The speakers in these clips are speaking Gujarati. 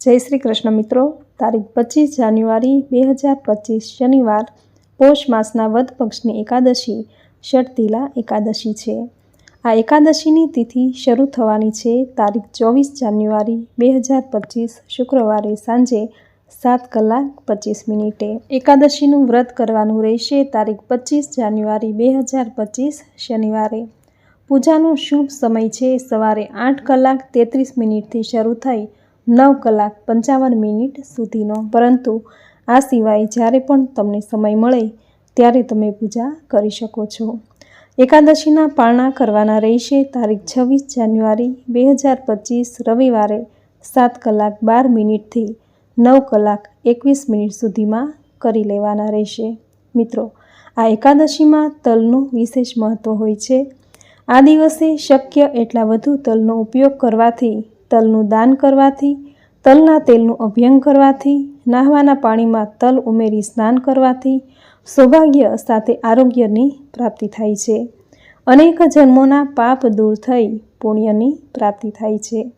જય શ્રી કૃષ્ણ મિત્રો. તારીખ પચીસ જાન્યુઆરી બે હજાર પચીસ શનિવાર, પોષ માસના વધ પક્ષની એકાદશી ષટતિલા એકાદશી છે. આ એકાદશીની તિથિ શરૂ થવાની છે તારીખ ચોવીસ જાન્યુઆરી બે હજાર પચીસ શુક્રવારે સાંજે સાત કલાક પચીસ મિનિટે. એકાદશીનું વ્રત કરવાનું રહેશે તારીખ પચીસ જાન્યુઆરી બે હજાર પચીસ શનિવારે. પૂજાનો શુભ સમય છે સવારે આઠ કલાક તેત્રીસ મિનિટથી શરૂ થઈ નવ કલાક પંચાવન મિનિટ સુધીનો. પરંતુ આ સિવાય જ્યારે પણ તમને સમય મળે, ત્યારે તમે પૂજા કરી શકો છો. એકાદશીના પારણા કરવાના રહેશે. તારીખ છવ્વીસ જાન્યુઆરી બે હજાર પચીસ, રવિવારે સાત કલાક બાર મિનિટથી નવ કલાક એકવીસ મિનિટ સુધીમાં કરી લેવાના રહેશે. મિત્રો, આ એકાદશીમાં તલનું વિશેષ મહત્ત્વ હોય છે. આ દિવસે શક્ય એટલા વધુ તલનો ઉપયોગ કરવાથી તલનું દાન કરવાથી, તલના તેલનું અભ્યંગ કરવાથી, નાહવાના પાણીમાં તલ ઉમેરી સ્નાન કરવાથી સૌભાગ્ય સાથે આરોગ્યની પ્રાપ્તિ થાય છે. અનેક જન્મોના પાપ દૂર થઈ પુણ્યની પ્રાપ્તિ થાય છે.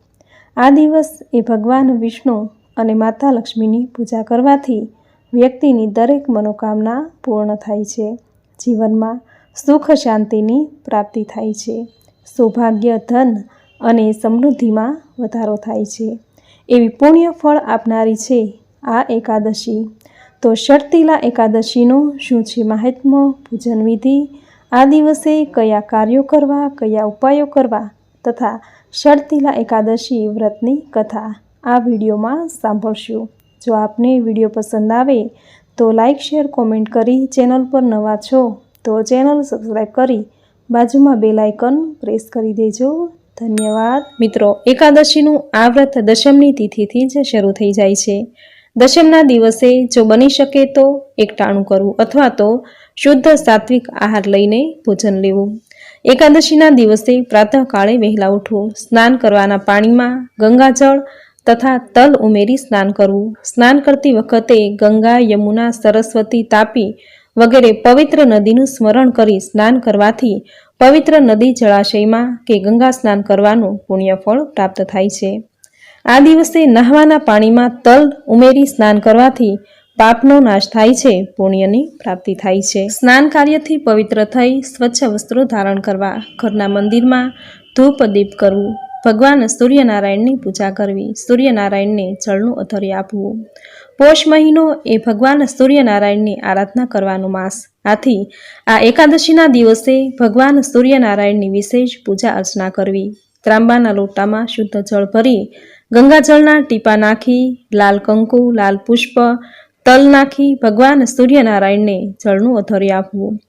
આ દિવસ એ ભગવાન વિષ્ણુ અને માતા લક્ષ્મીની પૂજા કરવાથી વ્યક્તિની દરેક મનોકામના પૂર્ણ થાય છે. જીવનમાં સુખ શાંતિની પ્રાપ્તિ થાય છે. સૌભાગ્ય, ધન અને સમૃદ્ધિમાં વધારો થાય છે. એવી પુણ્ય ફળ આપનારી છે આ એકાદશી. તો ષટતિલા એકાદશીનું શું છે મહાત્મ્ય? પૂજન વિધિ? આ દિવસે કયા કાર્યો કરવા, કયા ઉપાયો કરવા તથા ષટતિલા એકાદશી વ્રતની કથા આ વિડીયોમાં સાંભળશું. જો આપને વીડિયો પસંદ આવે તો લાઇક શેર, કોમેન્ટ કરી ચેનલ પર નવા છો તો ચેનલ સબસ્ક્રાઈબ કરી બાજુમાં બેલ આઇકન પ્રેસ કરી દેજો. ધન્યવાદ. મિત્રો, એકાદશીનું આ વ્રત દશમની તિથિથી જ શરૂ થઈ જાય છે. દશમના દિવસે જો બની શકે તો એકટાણું કરવું અથવા તો શુદ્ધ સાત્વિક આહાર લઈને ભોજન લેવું. એકાદશીના દિવસે પ્રાતઃકાળે વહેલા ઉઠવું, સ્નાન કરવાના પાણીમાં ગંગાજળ તથા તલ ઉમેરી સ્નાન કરવું. સ્નાન કરતી વખતે ગંગા, યમુના, સરસ્વતી તાપી વગેરે પવિત્ર નદીનું સ્મરણ કરી સ્નાન કરવાથી પવિત્ર નદી જળાશયમાં કે ગંગા સ્નાન કરવાનું પુણ્યફળ પ્રાપ્ત થાય છે. આ દિવસે નહાવાના પાણીમાં તલ ઉમેરી સ્નાન કરવાથી પાપનો નાશ થાય છે, પુણ્યની પ્રાપ્તિ થાય છે. સ્નાન કાર્યથી પવિત્ર થઈ સ્વચ્છ વસ્ત્રો ધારણ કરવા, ઘરના મંદિરમાં ધૂપ દીપ કરવું, ભગવાન સૂર્યનારાયણની પૂજા કરવી, સૂર્યનારાયણને જળનું અધર્ય આપવું. પોષ મહિનો એ ભગવાન સૂર્યનારાયણની આરાધના કરવાનો માસ આથી આ એકાદશીના દિવસે ભગવાન સૂર્યનારાયણની વિશેષ પૂજા અર્ચના કરવી. ત્રાંબાના લોટામાં શુદ્ધ જળ ભરી ગંગાજળના ટીપા નાખી, લાલ કંકુ, લાલ પુષ્પ, તલ નાખી ભગવાન સૂર્યનારાયણને જળનું અધર્ય આપવું.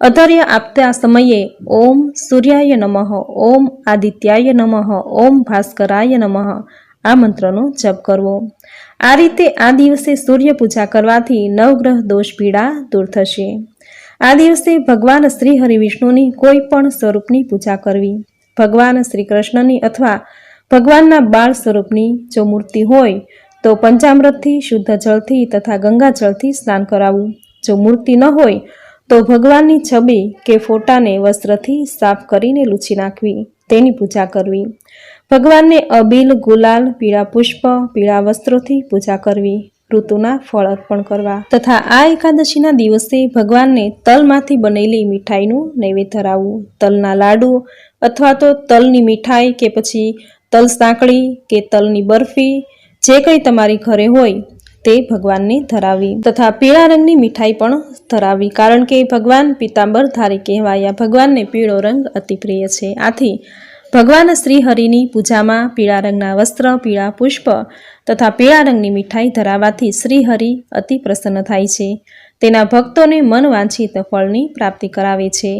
અધર્ય આપતા સમયે ઓમ સૂર્યાય નમઃ, ઓમ આદિત્યાય નમઃ, ઓમ ભાસ્કરાય નમઃ આ મંત્રનો જપ કરવો. આ રીતે આ દિવસે સૂર્ય પૂજા કરવાથી નવગ્રહ દોષ પીડા દૂર થશે. આ દિવસે ભગવાન શ્રી હરિવિષ્ણુની કોઈ પણ સ્વરૂપની પૂજા કરવી. ભગવાન શ્રી કૃષ્ણની અથવા ભગવાનના બાળ સ્વરૂપની જો મૂર્તિ હોય, તો પંચામૃતથી શુદ્ધ જળથી તથા ગંગા જળથી સ્નાન કરાવવું. જો મૂર્તિ ન હોય, તો ભગવાનની છબી કે ફોટાને વસ્ત્રથી સાફ કરીને લૂછી નાખવી, તેની પૂજા કરવી. ભગવાનને અબીલ ગુલાલ, પીળા પુષ્પ, પીળા વસ્ત્રોથી પૂજા કરવી. ઋતુના ફળ અર્પણ કરવા. તથા આ એકાદશીના દિવસે ભગવાનને તલમાંથી બનેલી મીઠાઈનું નૈવેદ્ય ધરાવવું. તલના લાડુ અથવા તો તલની મીઠાઈ કે પછી તલ સાંકળી કે તલની બરફી, જે કંઈ તમારી ઘરે હોય તે ભગવાનને ધરાવી. તથા પીળા રંગની મીઠાઈ પણ ધરાવી. કારણ કે ભગવાન પિતાંબર ધારી કહેવાયા. ભગવાનને પીળો રંગ અતિ પ્રિય છે. આથી ભગવાન શ્રીહરિની પૂજામાં પીળા રંગના વસ્ત્ર, પીળા પુષ્પ તથા પીળા રંગની મીઠાઈ ધરાવવાથી શ્રીહરિ અતિ પ્રસન્ન થાય છે. તેના ભક્તોને મન વાંછિત ફળની પ્રાપ્તિ કરાવે છે.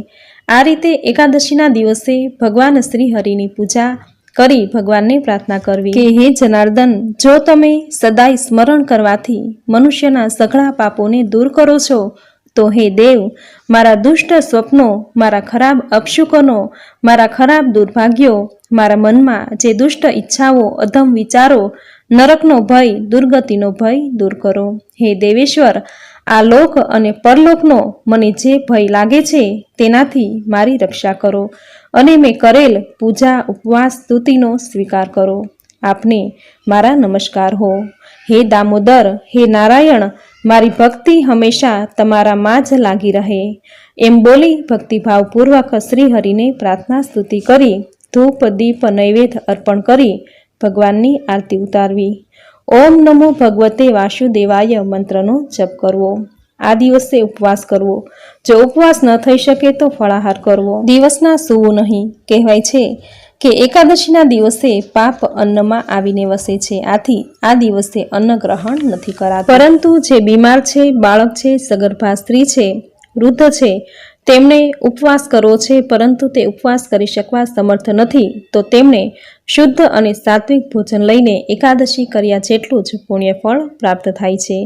આ રીતે એકાદશીના દિવસે ભગવાન શ્રીહરિની પૂજા કરી ભગવાનને પ્રાર્થના કરવી. કે હે જનાર્દન, જો તમે સદાય સ્મરણ કરવાથી મનુષ્યના સઘળા પાપોને દૂર કરો છો તો હે દેવ, મારા દુષ્ટ સ્વપ્નો, મારા ખરાબ અપશુકનો, મારા ખરાબ દુર્ભાગ્યો, મારા મનમાં જે દુષ્ટ ઈચ્છાઓ, અધમ વિચારો, નરકનો ભય, દુર્ગતિનો ભય દૂર કરો. હે દેવેશ્વર, આ લોક અને પરલોકનો મને જે ભય લાગે છે, તેનાથી મારી રક્ષા કરો અને મેં કરેલ પૂજા, ઉપવાસ, સ્તુતિનો સ્વીકાર કરો. આપને મારા નમસ્કાર હો. હે દામોદર, હે નારાયણ મારી ભક્તિ હંમેશા તમારામાં જ લાગી રહે. એમ બોલી ભક્તિભાવપૂર્વક શ્રીહરિને પ્રાર્થના સ્તુતિ કરી, ધૂપ, દીપ, નૈવેદ્ય અર્પણ કરી ભગવાનની આરતી ઉતારવી. ઓમ નમો ભગવતે વાસુદેવાય મંત્રનો જપ કરવો. આ દિવસે ઉપવાસ કરવો. જો ઉપવાસ ન થઈ શકે તો ફળાહાર કરવો. દિવસના સૂવું નહીં. કહેવાય છે કે એકાદશીના દિવસે પાપ અન્નમાં આવીને વસે છે. આથી આ દિવસે અન્ન ગ્રહણ નથી કરાતું. પરંતુ જે બીમાર છે, બાળક છે, સગર્ભા સ્ત્રી છે, વૃદ્ધ છે તેમણે ઉપવાસ કરવો છે, પરંતુ તે ઉપવાસ કરી શકવા સમર્થ નથી. તો તેમણે શુદ્ધ અને સાત્વિક ભોજન લઈને એકાદશી કર્યા જેટલું જ પુણ્યફળ પ્રાપ્ત થાય છે.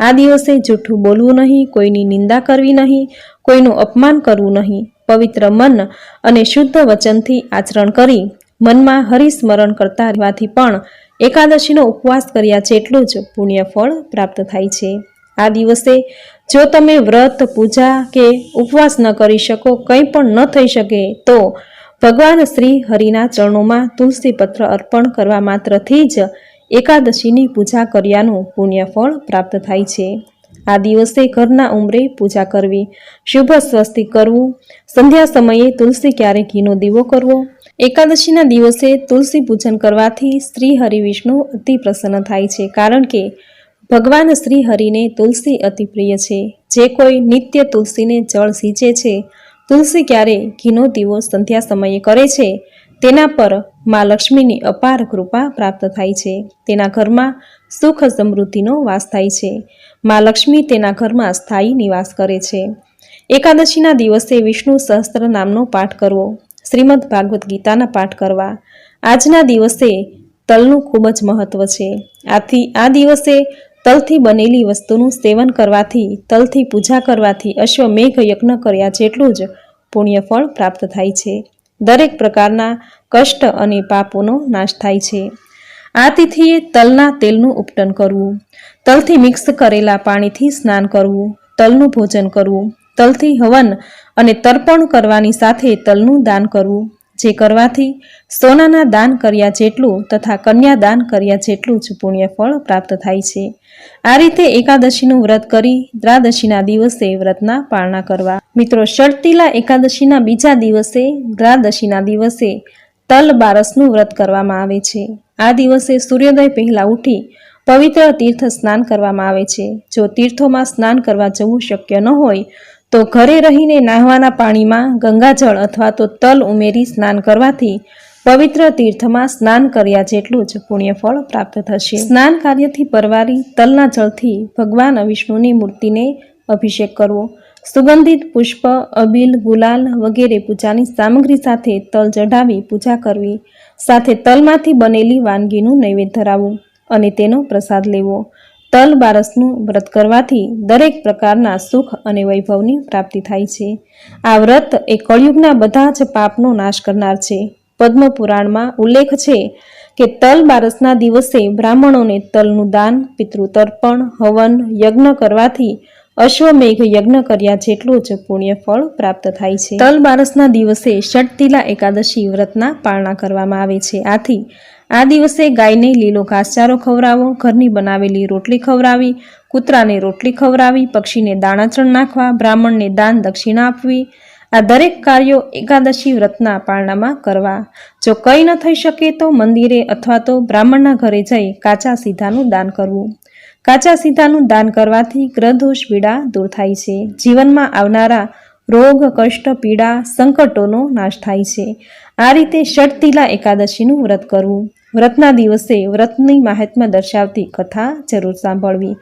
આ દિવસે જૂઠું બોલવું નહીં, કોઈની નિંદા કરવી નહીં, કોઈનું અપમાન કરવું નહીં. પવિત્ર મન અને શુદ્ધ વચનથી આચરણ કરી મનમાં હરિસ્મરણ કરતા રહેવાથી પણ એકાદશીનો ઉપવાસ કર્યા જેટલું જ પુણ્યફળ પ્રાપ્ત થાય છે. આ દિવસે જો તમે વ્રત, પૂજા કે ઉપવાસ ન કરી શકો, કંઈ પણ ન થઈ શકે, તો ભગવાન શ્રી હરિના ચરણોમાં તુલસી પત્ર અર્પણ કરવા માત્રથી જ એકાદશીની પૂજા કર્યાનું પુણ્યફળ પ્રાપ્ત થાય છે. આ દિવસે ઘરના ઉંમરે પૂજા કરવી, શુભ સ્વસ્તિક કરવું, સંધ્યા સમયે તુલસી ક્યારે ઘીનો દીવો કરવો, એકાદશીના દિવસે તુલસી પૂજન કરવાથી શ્રી હરિ વિષ્ણુ અતિ પ્રસન્ન થાય છે, કારણ કે ભગવાન શ્રી હરિને તુલસી અતિ પ્રિય છે. જે કોઈ નિત્ય તુલસીને જળ સિંચે છે, તુલસી ક્યારે ઘીનો દીવો સંધ્યા સમયે કરે છે, તેના પર મા લક્ષ્મીની અપાર કૃપા પ્રાપ્ત થાય છે. તેના ઘરમાં સુખ સમૃદ્ધિનો વાસ થાય છે. મા લક્ષ્મી તેના ઘરમાં સ્થાયી નિવાસ કરે છે. એકાદશીના દિવસે વિષ્ણુ સહસ્ત્ર નામનો પાઠ કરવો, શ્રીમદ ભાગવત ગીતાના પાઠ કરવા. આજના દિવસે તલનું ખૂબ જ મહત્વ છે. આથી આ દિવસે તલથી બનેલી વસ્તુનું સેવન કરવાથી, તલથી પૂજા કરવાથી અશ્વમેઘ યજ્ઞ કર્યા જેટલું જ પુણ્યફળ પ્રાપ્ત થાય છે. દરેક પ્રકારના કષ્ટ અને પાપોનો નાશ થાય છે. આ તિથિએ તલના તેલનું ઉપટન કરવું. તલથી મિક્સ કરેલા પાણીથી સ્નાન કરવું. તલનું ભોજન કરવું. તલથી હવન અને તર્પણ કરવાની સાથે તલનું દાન કરવું. જે કરવાથી સોનાના દાન કર્યા જેટલું તથા કન્યા દાન કર્યા જેટલું જ પુણ્યફળ પ્રાપ્ત થાય છે. આ રીતે એકાદશીનું વ્રત કરી દ્રાદશીના દિવસે વ્રતના પાળના કરવા. મિત્રો ષટતિલા એકાદશીના બીજા દિવસે દ્વાદશીના દિવસે તલ બારસનું વ્રત કરવામાં આવે છે. આ દિવસે સૂર્યોદય પહેલા ઉઠી પવિત્ર તીર્થ સ્નાન કરવામાં આવે છે. જો તીર્થોમાં સ્નાન કરવા જવું શક્ય ન હોય તો ઘરે રહીને નાહવાના પાણીમાં ગંગાજળ અથવા તો તલ ઉમેરી સ્નાન કરવાથી પવિત્ર તીર્થમાં સ્નાન કર્યા જેટલું જ પુણ્યફળ પ્રાપ્ત થશે. સ્નાન કાર્યથી પરવારી તલના જળથી ભગવાન વિષ્ણુની મૂર્તિને અભિષેક કરવો, સુગંધિત પુષ્પ, અબીલ, ગુલાલ વગેરે પૂજાની સામગ્રી સાથે તલ ચઢાવી પૂજા કરવી, સાથે તલમાંથી બનેલી વાનગીનું નૈવેદ્ય ધરાવવું અને તેનો પ્રસાદ લેવો. તલ બારસનું વ્રત કરવાથી દરેક પ્રકારના સુખ અને વૈભવની પ્રાપ્તિ થાય છે. આ વ્રત એ કળિયુગના બધા જ પાપનો નાશ કરનાર છે. પદ્મ પુરાણમાં ઉલ્લેખ છે કે તલ બારસના દિવસે બ્રાહ્મણોને તલનું દાન, પિતૃતર્પણ, હવન, યજ્ઞ કરવાથી અશ્વમેઘ યજ્ઞ કર્યા જેટલું જ પુણ્યફળ પ્રાપ્ત થાય છે. તલ બારસના દિવસે ષટતિલા એકાદશી વ્રતના પાળના કરવામાં આવે છે. આથી આ દિવસે ગાયને લીલો ઘાસચારો ખવડાવો, ઘરની બનાવેલી રોટલી ખવડાવી, કૂતરાને રોટલી ખવડાવી, પક્ષીને દાણાચણ નાખવા, બ્રાહ્મણને દાન દક્ષિણા આપવી. આ દરેક કાર્યો એકાદશી વ્રતના પારણામાં કરવા. જો કંઈ ન થઈ શકે તો મંદિરે અથવા તો બ્રાહ્મણના ઘરે જઈ કાચા સીધાનું દાન કરવું. કાચા સીધાનું દાન કરવાથી ગ્રહદોષ, પીડા દૂર થાય છે. જીવનમાં આવનારા રોગ, કષ્ટ, પીડા, સંકટોનો નાશ થાય છે. આ રીતે ષટતિલા એકાદશીનું વ્રત કરવું. વ્રતના દિવસે વ્રતની મહાત્મ્ય દર્શાવતી કથા જરૂર સાંભળવી.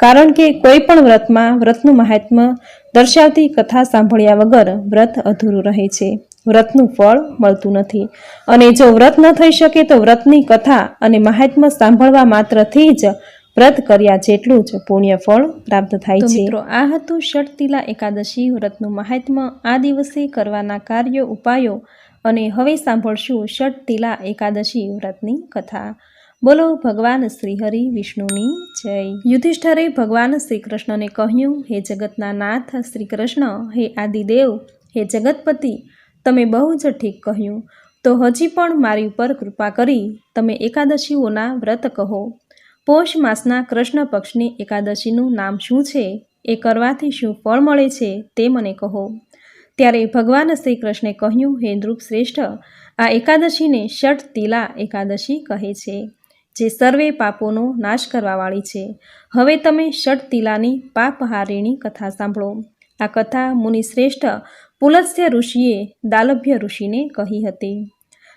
કારણ કે કોઈ પણ વ્રતમાં વ્રતનું મહાત્મ્ય દર્શાવતી કથા સાંભળ્યા વગર વ્રત અધૂરું રહે છે. વ્રતનું ફળ મળતું નથી. અને જો વ્રત ન થઈ શકે તો વ્રતની કથા અને મહાત્મ્ય સાંભળવા માત્રથી જ વ્રત કર્યા જેટલું જ પુણ્ય ફળ પ્રાપ્ત થાય છે. મિત્રો આ હતું ષટતિલા એકાદશી વ્રતનું મહાત્મ્ય. આ દિવસે કરવાના કાર્યો ઉપાયો અને હવે સાંભળશું ષટતિલા એકાદશી વ્રતની કથા. બોલો ભગવાન શ્રીહરિ વિષ્ણુની જય. યુધિષ્ઠરે ભગવાન શ્રી કૃષ્ણને કહ્યું હે જગતના નાથ શ્રી કૃષ્ણ હે આદિદેવ હે જગતપતિ તમે બહુ જ ઠીક કહ્યું. તો તો હજી પણ મારી ઉપર કૃપા કરી તમે એકાદશીઓના વ્રત કહો. પોષ માસના કૃષ્ણ પક્ષની એકાદશીનું નામ શું છે? એ કરવાથી શું ફળ મળે છે? તે મને કહો. ત્યારે ભગવાન શ્રી કૃષ્ણે કહ્યું, હે નૃપ શ્રેષ્ઠ, આ એકાદશીને ષટ તિલા એકાદશી કહે છે, જે સર્વે પાપોનો નાશ કરવાવાળી છે. હવે તમે ષટ તિલાની પાપહારિણી કથા સાંભળો. આ કથા મુનિ શ્રેષ્ઠ પુલત્સ્ય ઋષિએ દાલભ્ય ઋષિને કહી હતી.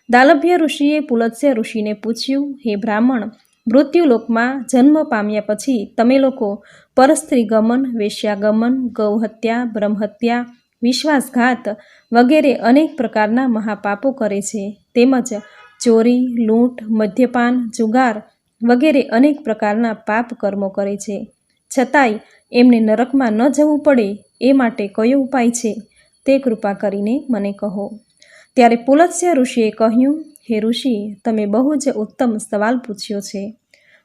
દાલભ્ય ઋષિએ પુલત્સ્ય ઋષિને પૂછ્યું, હે બ્રાહ્મણ મૃત્યુલોકમાં જન્મ પામ્યા પછી તમે લોકો પરસ્ત્રી ગમન વેશ્યાગમન, ગૌહત્યા, બ્રહ્મહત્યા, વિશ્વાસઘાત વગેરે અનેક પ્રકારના મહાપાપો કરે છે. તેમજ ચોરી, લૂંટ, મદ્યપાન, જુગાર વગેરે અનેક પ્રકારના પાપ કર્મો કરે છે. છતાંય એમને નરકમાં ન જવું પડે એ માટે કયો ઉપાય છે તે કૃપા કરીને મને કહો. ત્યારે પુલત્સ્ય ઋષિએ કહ્યું હે ઋષિ, તમે બહુ જ ઉત્તમ સવાલ પૂછ્યો છે.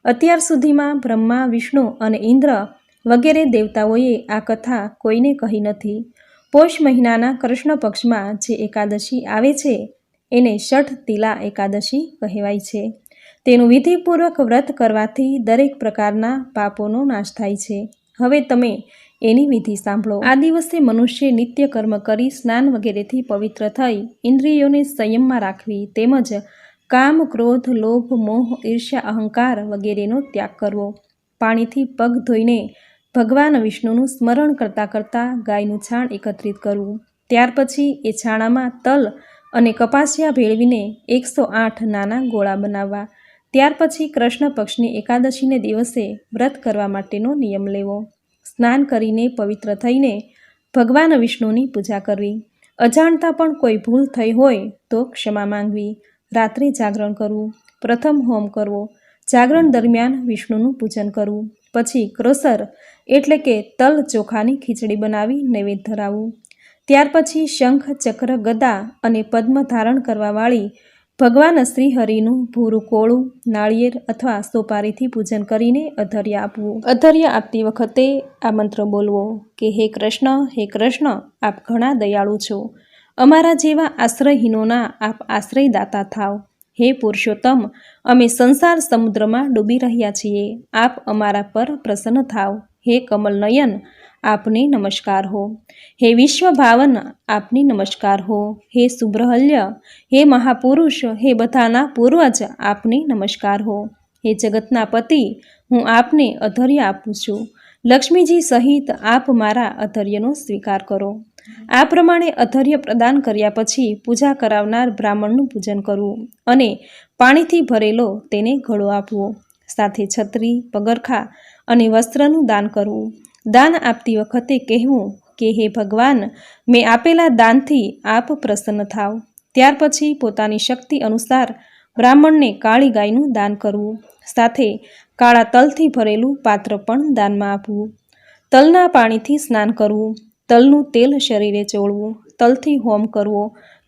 અત્યાર સુધીમાં બ્રહ્મા, વિષ્ણુ અને ઇન્દ્ર વગેરે દેવતાઓએ આ કથા કોઈને કહી નથી. પોષ મહિનાના કૃષ્ણ પક્ષમાં જે એકાદશી આવે છે, એને ષઠ તિલા એકાદશી કહેવાય છે. તેનું વિધિપૂર્વક વ્રત કરવાથી દરેક પ્રકારના પાપોનો નાશ થાય છે. હવે તમે એની વિધિ સાંભળો. આ દિવસે મનુષ્ય નિત્ય કર્મ કરી સ્નાન વગેરેથી પવિત્ર થઈ ઇન્દ્રિયોને સંયમમાં રાખવી તેમજ કામ, ક્રોધ, લોભ, મોહ, ઈર્ષ્યા, અહંકાર વગેરેનો ત્યાગ કરવો. પાણીથી પગ ધોઈને ભગવાન વિષ્ણુનું સ્મરણ કરતાં કરતાં ગાયનું છાણ એકત્રિત કરવું. ત્યાર પછી એ છાણામાં તલ અને કપાસિયા ભેળવીને એકસો આઠ નાના ગોળા બનાવવા. ત્યાર પછી કૃષ્ણ પક્ષની એકાદશીને દિવસે વ્રત કરવા માટેનો નિયમ લેવો. સ્નાન કરીને પવિત્ર થઈને ભગવાન વિષ્ણુની પૂજા કરવી. અજાણતા પણ કોઈ ભૂલ થઈ હોય તો ક્ષમા માંગવી. રાત્રે જાગરણ કરવું. પ્રથમ હોમ કરવો. જાગરણ દરમિયાન વિષ્ણુનું પૂજન કરવું. પછી ક્રોસર એટલે કે તલ ચોખાની ખીચડી બનાવી નૈવેદ્ય ધરાવવું. ત્યાર પછી શંખ, ચક્ર, ગદા અને પદ્મ ધારણ કરવાવાળી ભગવાન શ્રીહરિનું ભૂરું કોળું, નાળિયેર અથવા સોપારીથી પૂજન કરીને અધર્ય આપવું. અધર્ય આપતી વખતે આ મંત્ર બોલવો કે, હે કૃષ્ણ હે કૃષ્ણ, આપ ઘણા દયાળુ છો. અમારા જેવા આશ્રયહીનોના આપ આશ્રયદાતા થાવ. હે પુરુષોત્તમ, અમે સંસાર સમુદ્રમાં ડૂબી રહ્યા છીએ. આપ અમારા પર પ્રસન્ન થાવ. હે કમલ નયન આપને નમસ્કાર હો. હે વિશ્વ ભાવન આપને નમસ્કાર હો. હે સુબ્રહલ્ય હે મહાપુરુષ, હે બધાના પૂર્વજ, આપને નમસ્કાર હો. હે જગતના પતિ, હું આપને અધર્ય આપું છું. લક્ષ્મીજી સહિત આપ મારા અધર્યનો સ્વીકાર કરો. આ પ્રમાણે અધર્ય પ્રદાન કર્યા પછી પૂજા કરાવનાર બ્રાહ્મણનું પૂજન કરવું અને પાણીથી ભરેલો તેને ઘડો આપવો. સાથે છત્રી, પગરખા અને વસ્ત્રનું દાન કરવું. દાન આપતી વખતે કહેવું કે, હે ભગવાન, મેં આપેલા દાનથી આપ પ્રસન્ન થાવ. ત્યાર પછી પોતાની શક્તિ અનુસાર બ્રાહ્મણને કાળી ગાયનું દાન કરવું, સાથે કાળા તલથી ભરેલું પાત્ર પણ દાનમાં આપવું, તલના પાણીથી સ્નાન કરવું, તલનું તેલ શરીરે ચોળવું, તલથી હોમ કરવો,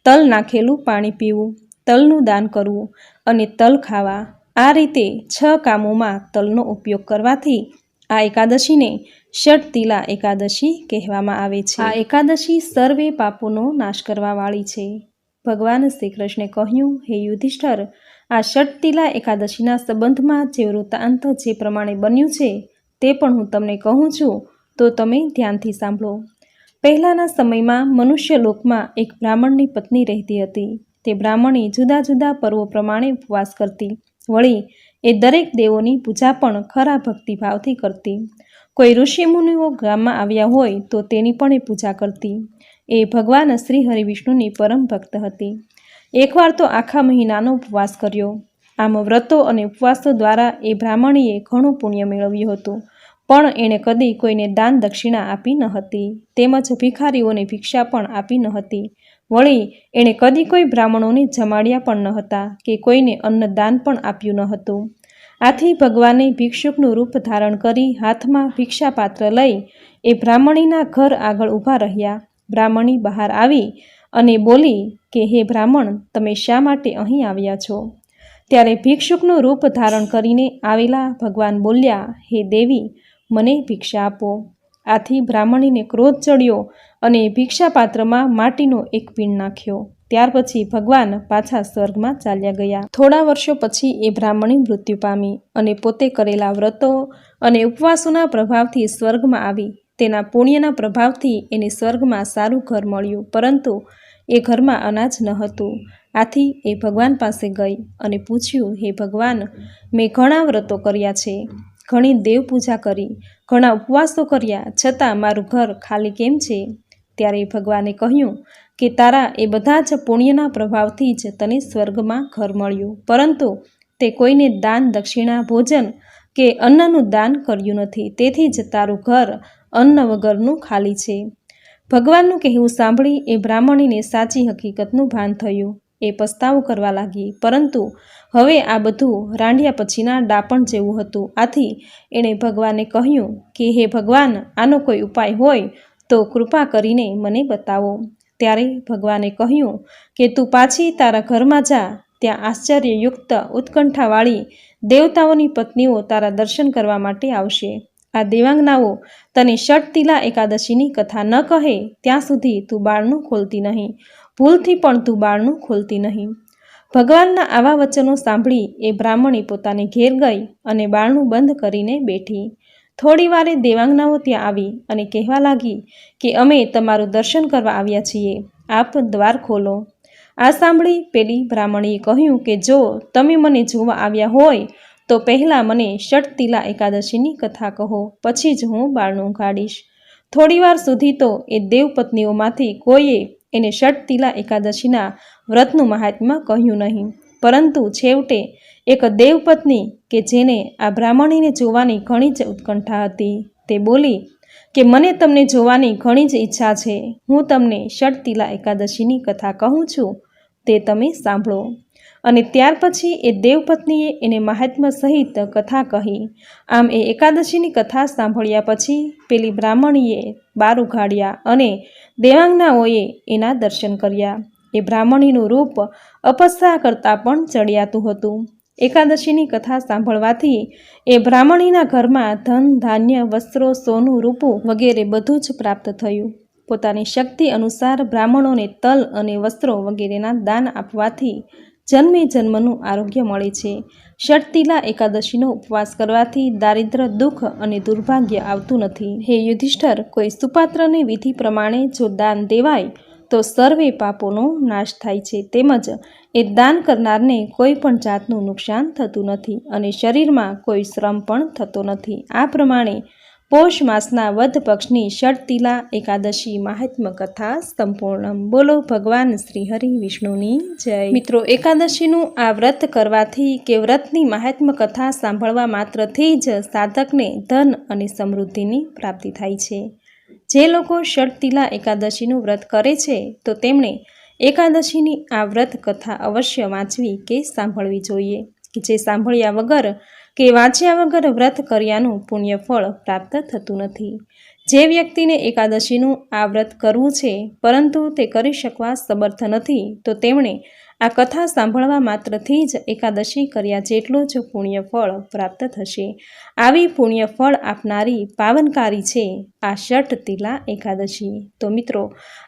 તલ નાખેલું પાણી પીવું, તલનું દાન કરવું અને તલ ખાવા. આ રીતે છ કામોમાં તલનો ઉપયોગ કરવાથી આ એકાદશીને ષટતિલા એકાદશી કહેવામાં આવે છે. આ એકાદશી સર્વે પાપોનો નાશ કરવાવાળી છે. ભગવાન શ્રી કૃષ્ણે કહ્યું, હે યુધિષ્ઠર, આ ષટતિલા એકાદશીના સંબંધમાં જે વૃત્તાંત જે પ્રમાણે બન્યું છે, તે પણ હું તમને કહું છું, તો તમે ધ્યાનથી સાંભળો. પહેલાંના સમયમાં મનુષ્ય લોકમાં એક બ્રાહ્મણની પત્ની રહેતી હતી. તે બ્રાહ્મણી જુદા જુદા પર્વો પ્રમાણે ઉપવાસ કરતી. વળી એ દરેક દેવોની પૂજા પણ ખરા ભક્તિભાવથી કરતી. કોઈ ઋષિમુનિઓ ગામમાં આવ્યા હોય તો તેની પણ એ પૂજા કરતી. એ ભગવાન શ્રી હરિવિષ્ણુની પરમ ભક્ત હતી. એકવાર તો આખા મહિનાનો ઉપવાસ કર્યો. આમ વ્રતો અને ઉપવાસો દ્વારા એ બ્રાહ્મણીએ ઘણું પુણ્ય મેળવ્યું હતું, પણ એણે કદી કોઈને દાન દક્ષિણા આપી ન હતી, તેમજ ભિખારીઓને ભિક્ષા પણ આપી ન હતી. વળી, એણે કદી કોઈ બ્રાહ્મણોને જમાડ્યા પણ ન હતા કે કોઈને અન્નદાન પણ આપ્યું ન હતું. આથી ભગવાને ભિક્ષુકનું રૂપ ધારણ કરી હાથમાં ભિક્ષાપાત્ર લઈ એ બ્રાહ્મણીના ઘર આગળ ઊભા રહ્યા. બ્રાહ્મણી બહાર આવી અને બોલી કે, હે બ્રાહ્મણ, તમે શા માટે અહીં આવ્યા છો? ત્યારે ભિક્ષુકનું રૂપ ધારણ કરીને આવેલા ભગવાન બોલ્યા, હે દેવી, મને ભિક્ષા આપો. આથી બ્રાહ્મણીને ક્રોધ ચડ્યો અને ભિક્ષાપાત્રમાં માટીનો એક પીણ નાખ્યો. ત્યાર પછી ભગવાન પાછા સ્વર્ગમાં ચાલ્યા ગયા. થોડા વર્ષો પછી એ બ્રાહ્મણી મૃત્યુ પામી અને પોતે કરેલા વ્રતો અને ઉપવાસોના પ્રભાવથી સ્વર્ગમાં આવી. તેના પુણ્યના પ્રભાવથી એને સ્વર્ગમાં સારું ઘર મળ્યું, પરંતુ એ ઘરમાં અનાજ ન હતું. આથી એ ભગવાન પાસે ગઈ અને પૂછ્યું, હે ભગવાન, મેં ઘણા વ્રતો કર્યા છે. ઘણી દેવ પૂજા કરી. ઘણા ઉપવાસો કર્યા. છતાં મારું ઘર ખાલી કેમ છે? ત્યારે ભગવાને કહ્યું કે, તારા એ બધા જ પુણ્યના પ્રભાવથી જ તને સ્વર્ગમાં ઘર મળ્યું. પરંતુ તે કોઈને દાન દક્ષિણા ભોજન કે અન્નનું દાન કર્યું નથી. તેથી જ તારું ઘર અન્ન વગરનું ખાલી છે. ભગવાનનું કહેવું સાંભળી એ બ્રાહ્મણીને સાચી હકીકતનું ભાન થયું. એ પસ્તાવો કરવા લાગી. પરંતુ હવે આ બધું રાંડ્યા પછીના ડાપણ જેવું હતું. આથી એણે ભગવાને કહ્યું કે, હે ભગવાન, આનો કોઈ ઉપાય હોય તો કૃપા કરીને મને બતાવો. ત્યારે ભગવાને કહ્યું, કે તું પાછી તારા ઘરમાં જા, ત્યાં આશ્ચર્યયુક્ત ઉત્કંઠાવાળી દેવતાઓની પત્નીઓ તારા દર્શન કરવા માટે આવશે. આ દેવાંગનાઓ તને ષટતિલા એકાદશીની કથા ન કહે, ત્યાં સુધી તું બાળનું ખોલતી નહીં. ભૂલથી પણ તું બાળનું ખોલતી નહીં. ભગવાનના આવા વચનો સાંભળી એ બ્રાહ્મણી પોતાને ઘેર ગઈ અને બાળનું બંધ કરીને બેઠી. થોડી વારે દેવાંગનાઓ ત્યાં આવી અને કહેવા લાગી કે અમે તમારું દર્શન કરવા આવ્યા છીએ. આપ દ્વાર ખોલો. આ સાંભળી પેલી બ્રાહ્મણીએ કહ્યું કે જો તમે મને જોવા આવ્યા હોય, તો પહેલાં મને ષટતિલા એકાદશીની કથા કહો, પછી જ હું બારણું કાઢીશ થોડીવાર સુધી તો એ દેવપત્નીઓમાંથી કોઈએ એને ષટતિલા એકાદશીના વ્રતનું મહાત્મ્ય કહ્યું નહીં. પરંતુ છેવટે એક દેવપત્ની કે જેને આ બ્રાહ્મણીને જોવાની ઘણી જ ઉત્કંઠા હતી. તે બોલી, કે મને તમને જોવાની ઘણી જ ઈચ્છા છે. હું તમને ષટતિલા એકાદશીની કથા કહું છું. તે તમે સાંભળો. અને ત્યાર પછી એ દેવપત્નીએ એને મહાત્મા સહિત કથા કહી. આમ એ એકાદશીની કથા સાંભળ્યા પછી પેલી બ્રાહ્મણીએ બાર ઉઘાડ્યા અને દેવાંગનાઓએ એના દર્શન કર્યા. એ બ્રાહ્મણીનું રૂપ અપસ્યા કરતાં પણ ચડિયાતું હતું. એકાદશીની કથા સાંભળવાથી એ બ્રાહ્મણીના ઘરમાં ધન, ધાન્ય, વસ્ત્રો, સોનું, રૂપું વગેરે બધું જ પ્રાપ્ત થયું. પોતાની શક્તિ અનુસાર બ્રાહ્મણોને તલ અને વસ્ત્રો વગેરેના દાન આપવાથી જન્મે જન્મનું આરોગ્ય મળે છે. ષટતિલા એકાદશીનો ઉપવાસ કરવાથી દારિદ્ર, દુઃખ અને દુર્ભાગ્ય આવતું નથી. હે યુધિષ્ઠર, કોઈ સુપાત્રને વિધિ પ્રમાણે જો દાન દેવાય, તો સર્વે પાપોનો નાશ થાય છે. તેમજ એ દાન કરનારને કોઈ પણ જાતનું નુકસાન થતું નથી અને શરીરમાં કોઈ શ્રમ પણ થતો નથી. આ પ્રમાણે પોષ માસના વધ પક્ષની ષટતિલા એકાદશી મહાત્મ કથા સંપૂર્ણ. બોલો ભગવાન શ્રી હરિ વિષ્ણુની જય. મિત્રો, એકાદશીનું આ વ્રત કરવાથી કે વ્રતની મહાત્મ કથા સાંભળવા માત્રથી જ સાધકને ધન અને સમૃદ્ધિની પ્રાપ્તિ થાય છે. જે લોકો ષડતિલા એકાદશીનું વ્રત કરે છે, તો તેમણે એકાદશીની આ વ્રત કથા અવશ્ય વાંચવી કે સાંભળવી જોઈએ, કે જે સાંભળ્યા વગર કે વાંચ્યા વગર વ્રત કર્યાનું પુણ્ય ફળ પ્રાપ્ત થતું નથી. જે વ્યક્તિને એકાદશીનું આ વ્રત કરવું છે, પરંતુ તે કરી શકવા સમર્થ નથી, તો તેમણે આ કથા સાંભળવા માત્રથી જ એકાદશી કર્યા જેટલું જ પુણ્ય ફળ પ્રાપ્ત થશે. આવી પુણ્ય ફળ આપનારી પાવનકારી છે આ ષટ તિલા એકાદશી. તો મિત્રો,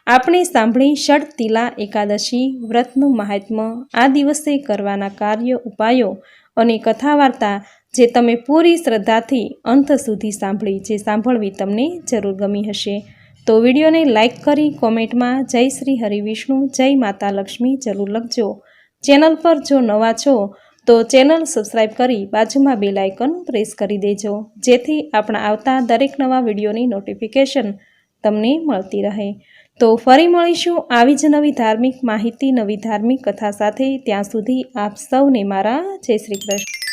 આપણે સાંભળી ષટ તિલા એકાદશી વ્રતનું મહાત્મ્ય આ દિવસે કરવાના કાર્ય ઉપાયો અને કથા વાર્તા જે તમે પૂરી શ્રદ્ધાથી અંત સુધી સાંભળી, જે સાંભળવી તમને જરૂર ગમી હશે. તો વિડીયોને લાઇક કરી કોમેન્ટમાં જય શ્રી હરિવિષ્ણુ જય માતા લક્ષ્મી જરૂર લખજો. ચેનલ પર જો નવા છો, તો ચેનલ સબસ્ક્રાઈબ કરી બાજુમાં બેલ આઇકન પ્રેસ કરી દેજો, જેથી આપણા આવતા દરેક નવા વિડીયોની નોટિફિકેશન તમને મળતી રહે. તો ફરી મળીશું આવી જ નવી ધાર્મિક માહિતી, નવી ધાર્મિક કથા સાથે. ત્યાં સુધી આપ સૌને મારા જય શ્રી કૃષ્ણ.